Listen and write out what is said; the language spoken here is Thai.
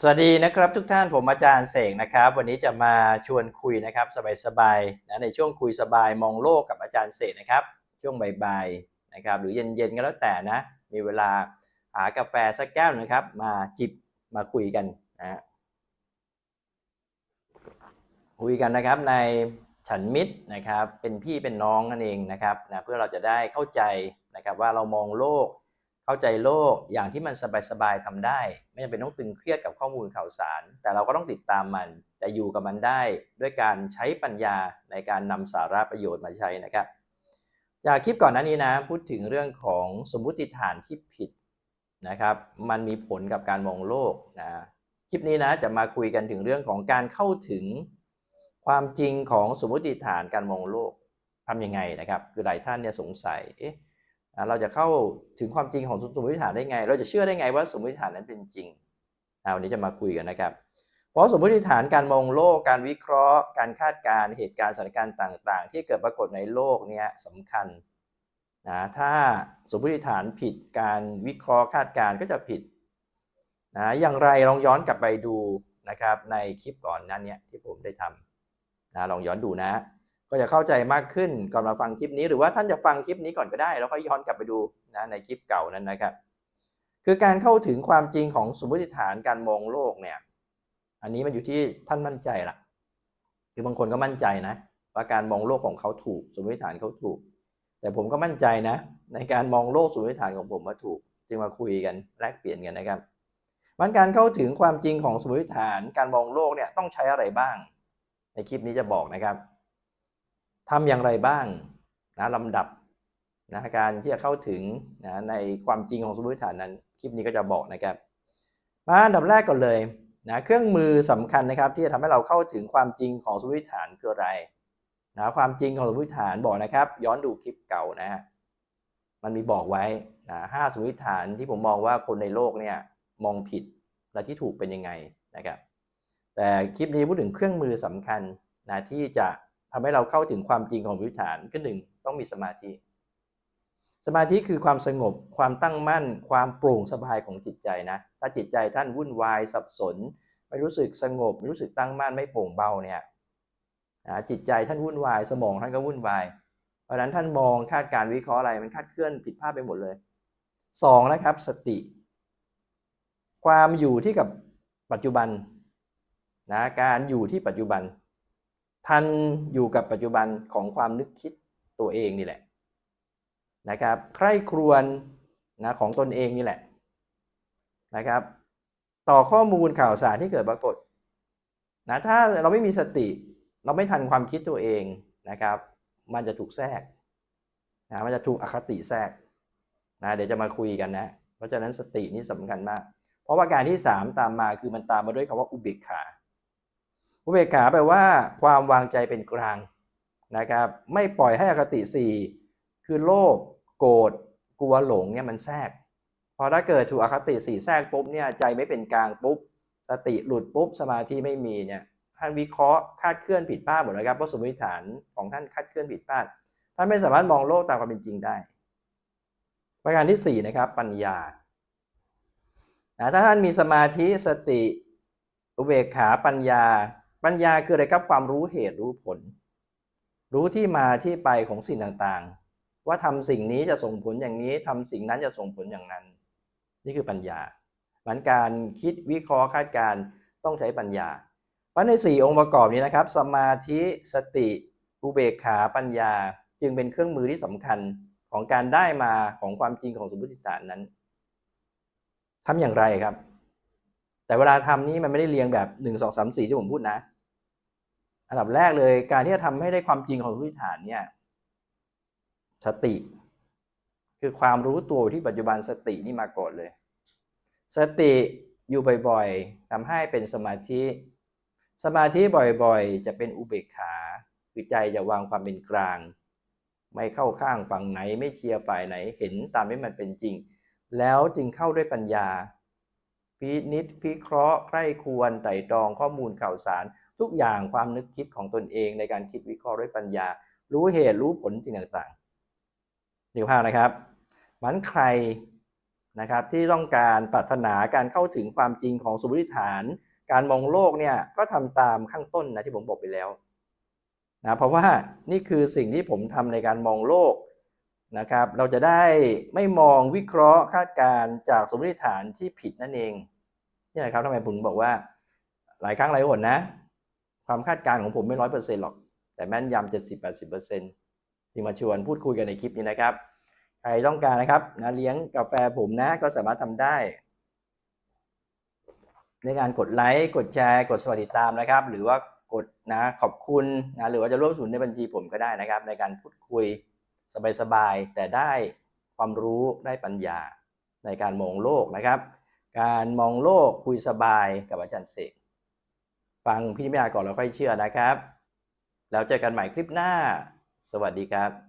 สวัสดีนะครับทุกท่านผมอาจารย์เสกนะครับ วันนี้จะมาชวนคุยนะครับสบายๆนะในช่วงคุยสบายมองโลกกับอาจารย์เสกนะครับ ช่วงบ่ายๆนะครับหรือเย็นๆก็แล้วแต่นะมีเวลาหากาแฟสักแก้วนะครับ มาจิบมาคุยกันนะฮะคุยกันนะครับในฉันมิตรนะครับเป็นพี่เป็นน้องนั่นเองนะครับนะเพื่อเราจะได้เข้าใจนะครับว่าเรามองโลก เข้าใจโลกอย่างที่มันสบายๆทำได้ ไม่จำเป็นต้องตึงเครียดกับข้อมูลข่าวสาร แต่เราก็ต้องติดตามมันแต่อยู่กับมันได้ด้วยการใช้ปัญญาในการนำสาระประโยชน์มาใช้นะครับ จากคลิปก่อนหน้านี้นะพูดถึงเรื่องของสมมุติฐานที่ผิดนะครับ มันมีผลกับการมองโลกนะคลิปนี้นะจะมาคุยกันถึงเรื่องของการเข้าถึงความจริงของสมมุติฐานการมองโลกทำยังไงนะครับ คือหลายท่านเนี่ยสงสัยเอ๊ะ เราจะเข้าถึงความจริงของสมมติฐานได้ไง เราจะเชื่อได้ไงว่าสมมติฐานนั้นเป็นจริงวันนี้จะมาคุยกันนะครับ เพราะสมมติฐานการมองโลก การวิเคราะห์ การคาดการณ์เหตุการณ์สถานการณ์ต่าง ๆ ที่เกิดปรากฏในโลกเนี้ยสำคัญนะถ้าสมมติฐานผิดการวิเคราะห์คาดการณ์ก็จะผิดนะอย่างไรลองย้อนกลับไปดูนะครับในคลิปก่อนนั้นเนี่ยที่ผมได้ทำนะลองย้อนดูนะ ก็จะเข้าใจมากขึ้นก่อนมาฟังคลิปนี้ หรือว่าท่านจะฟังคลิปนี้ก่อนก็ได้ แล้วค่อยย้อนกลับไปดูนะในคลิปเก่านั้นนะครับ คือการเข้าถึงความจริงของสมมติฐานการมองโลกเนี่ย อันนี้มันอยู่ที่ท่านมั่นใจละคือบางคนก็มั่นใจนะ ว่าการมองโลกของเขาถูก สมมติฐานเขาถูก แต่ผมก็มั่นใจนะ ในการมองโลกสมมติฐานของผมว่าถูก จึงมาคุยกันแลกเปลี่ยนกันนะครับมันการเข้าถึงความจริงของสมมติฐานการมองโลกเนี่ยต้องใช้อะไรบ้าง ในคลิปนี้จะบอกนะครับ ทำอย่างไรบ้างนะลำดับนะการที่จะเข้าถึงนะในความจริงของสมมติฐานนั้น คลิปนี้ก็จะบอกนะครับ มาอันดับแรกก่อนเลยนะเครื่องมือสำคัญนะครับที่จะทำให้เราเข้าถึงความจริงของสมมติฐานคืออะไรนะความจริงของสมมติฐานบอกนะครับ ย้อนดูคลิปเก่านะฮะมันมีบอกไว้นะห้าสมมติฐานที่ผมมองว่าคนในโลกเนี่ยมองผิดและที่ถูกเป็นยังไงนะครับ แต่คลิปนี้พูดถึงเครื่องมือสำคัญนะที่จะ ทำให้เราเข้าถึงความจริงของวิถานก็หนึ่งต้องมีสมาธิ สมาธิคือความสงบ ความตั้งมั่น ความโปร่งสบายของจิตใจนะ ถ้าจิตใจท่านวุ่นวายสับสน ไม่รู้สึกสงบ ไม่รู้สึกตั้งมั่นไม่โปร่งเบาเนี่ยจิตใจท่านวุ่นวาย สมองท่านก็วุ่นวาย เพราะนั้นท่านมองคาดการวิเคราะห์อะไรมันคาดเคลื่อนผิดพลาดไปหมดเลยสองนะครับ สติ ความอยู่ที่กับปัจจุบันนะการอยู่ที่ปัจจุบัน ทันอยู่กับปัจจุบันของความนึกคิดตัวเองนี่แหละนะครับใคร่ครวญนะของตนเองนี่แหละนะครับ ต่อข้อมูลข่าวสารที่เกิดปรากฏนะถ้าเราไม่มีสติ เราไม่ทันความคิดตัวเองนะครับ มันจะถูกแทรกนะมันจะถูกอคติแทรกนะเดี๋ยวจะมาคุยกันนะ เพราะฉะนั้นสตินี่สำคัญมาก เพราะว่าการที่ 3 ตามมาคือมันตามมาด้วยคำว่าอุเบกขา อุเบกขาแปลว่า ความวางใจเป็นกลางนะครับ ไม่ปล่อยให้อคติสี่คือโลภโกรธกลัวหลงเนี่ยมันแทรกพอถ้าเกิดถูกอคติสี่แทรกปุ๊บเนี่ยใจไม่เป็นกลางปุ๊บ สติหลุดปุ๊บสมาธิไม่มีเนี่ยท่านวิเคราะห์คาดเคลื่อนผิดพลาดหมดเลยครับเพราะสมมติฐานของท่านคาดเคลื่อนผิดพลาดท่านไม่สามารถมองโลกตามความเป็นจริงได้ ประการที่4นะครับปัญญาถ้าท่านมีสมาธิสติอุเบกขาปัญญา ปัญญาคืออะไรครับความรู้เหตุรู้ผล รู้ที่มาที่ไปของสิ่งต่างๆ ว่าทำสิ่งนี้จะส่งผลอย่างนี้ทำสิ่งนั้นจะส่งผลอย่างนั้น นี่คือปัญญามันการคิดวิเคราะห์คาดการต้องใช้ปัญญา เพราะใน 4 องค์ประกอบนี้นะครับ สมาธิสติอุเบกขาปัญญาจึงเป็นเครื่องมือที่สำคัญของการได้มาของความจริงของสมมติฐานนั้นทำอย่างไรครับ แต่เวลาทำนี้มันไม่ได้เรียงแบบหนึ่งสองสามสี่ที่ผมพูดนะ อันดับแรกเลยการที่จะทำให้ได้ความจริงของพื้นฐานเนี่ยสติ คือความรู้ตัวที่ปัจจุบันสตินี่มาก่อนเลย สติอยู่บ่อยๆทำให้เป็นสมาธิ สมาธิบ่อยๆ จะเป็นอุเบกขา คือใจจะวางความเป็นกลาง ไม่เข้าข้างฝั่งไหนไม่เชียร์ฝ่ายไหนเห็นตามที่มันเป็นจริง แล้วจึงเข้าด้วยปัญญา พินิษพิเคราะห์ใคร่ควรไต่ตรองข้อมูลข่าวสาร ทุกอย่างความนึกคิดของตนเองในการคิดวิเคราะห์ด้วยปัญญา รู้เหตุรู้ผลสิ่งต่างๆนี่ภาพนะครับมันใครนะครับที่ต้องการปรารถนาการเข้าถึงความจริงของสมมติฐาน การมองโลกเนี่ยก็ทำตามข้างต้นนะที่ผมบอกไปแล้วนะเพราะว่านี่คือสิ่งที่ผมทำในการมองโลกนะครับ เราจะได้ไม่มองวิเคราะห์คาดการณ์จากสมมติฐานที่ผิดนั่นเองนี่นะครับทำไมผมบอกว่าหลายครั้งหลายหนนะ ความคาดการณ์ของผมไม่ร้อยเปอร์เซ็นต์หรอก แต่แม่นยำเจ็ดสิบแปดสิบเปอร์เซ็นต์ที่มาชวนพูดคุยกันในคลิปนี้นะครับ ใครต้องการนะครับนะเลี้ยงกาแฟผมนะก็สามารถทำได้ ในการกดไลค์กดแชร์กดสวัสดีตามนะครับ หรือว่ากดนะขอบคุณนะหรือว่าจะร่วมสนุนในบัญชีผมก็ได้นะครับ ในการพูดคุยสบายๆแต่ได้ความรู้ได้ปัญญาในการมองโลกนะครับ การมองโลกคุยสบายกับอาจารย์เสก ฟังพิธีมยาก่อนแล้วค่อยเชื่อนะครับ แล้วเจอกันใหม่คลิปหน้า สวัสดีครับ